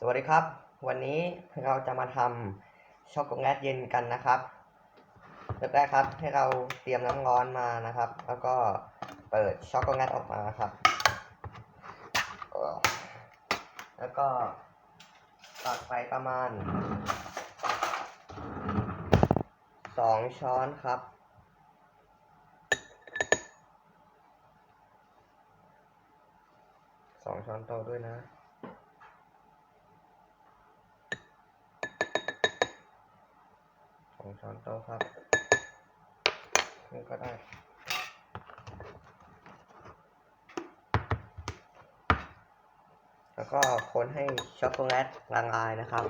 สวัสดีครับ วันนี้เราจะมาทำช็อกโกแลตเย็นกันนะครับเริ่มแรกครับให้เราเตรียมน้ำร้อนมานะครับ แล้วก็เปิดช็อกโกแลตออกมาครับ แล้วก็ตักไปประมาณสองช้อนครับสองช้อนโต๊ะด้วยนะ สองช้อนโต๊ะครับนี่ก็ได้แล้วก็คนให้ช็อกโกแลตละลายนะครับ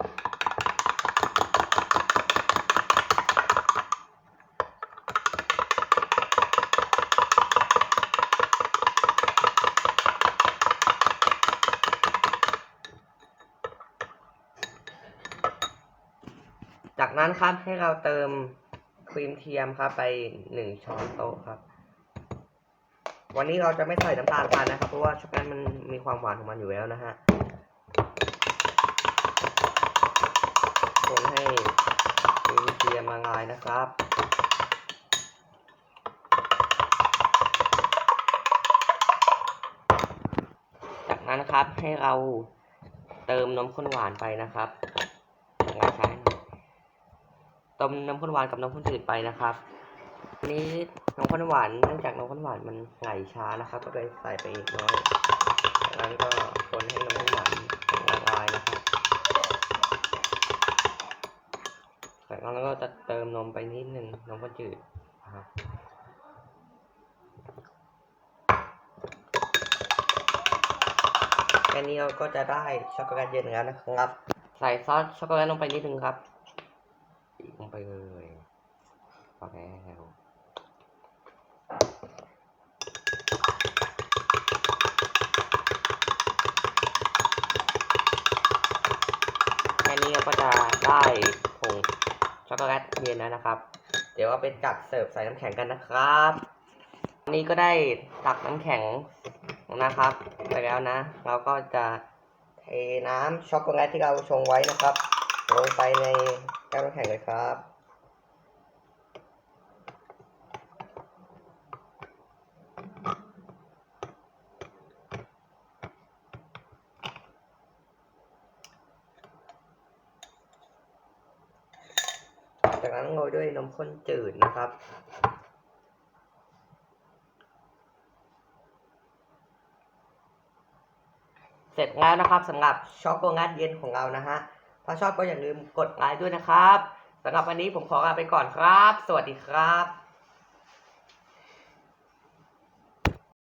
จากนั้นครับให้เราเติมครีมเทียมครับไปหนึ่งช้อนโต๊ะครับ วันนี้เราจะไม่ใส่น้ำตาลทรายนะครับ เพราะว่าช็อกโกแลตมันมีความหวานของมันอยู่แล้วนะฮะคนให้ครีมเทียมละลายนะครับจากนั้นครับให้เราเติมนมข้นหวานไปนะครับงใช้น่อยเติมน้ำข้นหวานกับน้ำข้นจืดไปนะครับอันนี้น้ำข้นหวานเนื่องจากน้ำข้นหวานมันไหลช้านะครับ ก็เลยใส่ไปอีกน้อยจากนั้นก็คนให้น้ำข้นหวานละลายนะครับจากนั้นเราก็จะเติมนมไปนิดนึงนมข้นจืดนะครับแค่นี้เราก็จะได้ช็อกโกแลตเย็นแล้วนะครับ ใส่ซอสช็อกโกแลตลงไปนิดนึงครับ บีบลงไปเลยพอแล้วแค่นี้เราก็จะได้ผงช็อกโกแลตเย็นแล้วนะครับ เดี๋ยวเราไปจัดเสิร์ฟใส่น้ำแข็งกันนะครับอันนี้ก็ได้ตักน้ำแข็งนะครับ ไปแล้วนะ เราก็จะเทน้ำช็อกโกแลตที่เราชงไว้นะครับ ลงไปในแก้วน้ำแข็งเลยครับ จากนั้นโรยด้วยนมข้นจืดนะครับเสร็จแล้วนะครับสำหรับช็อกโกแลตเย็นของเรานะฮะ ถ้าชอบก็อย่าลืมกดไลค์ด้วยนะครับสำหรับวันนี้ผมขอลาไปก่อนครับ สวัสดีครับ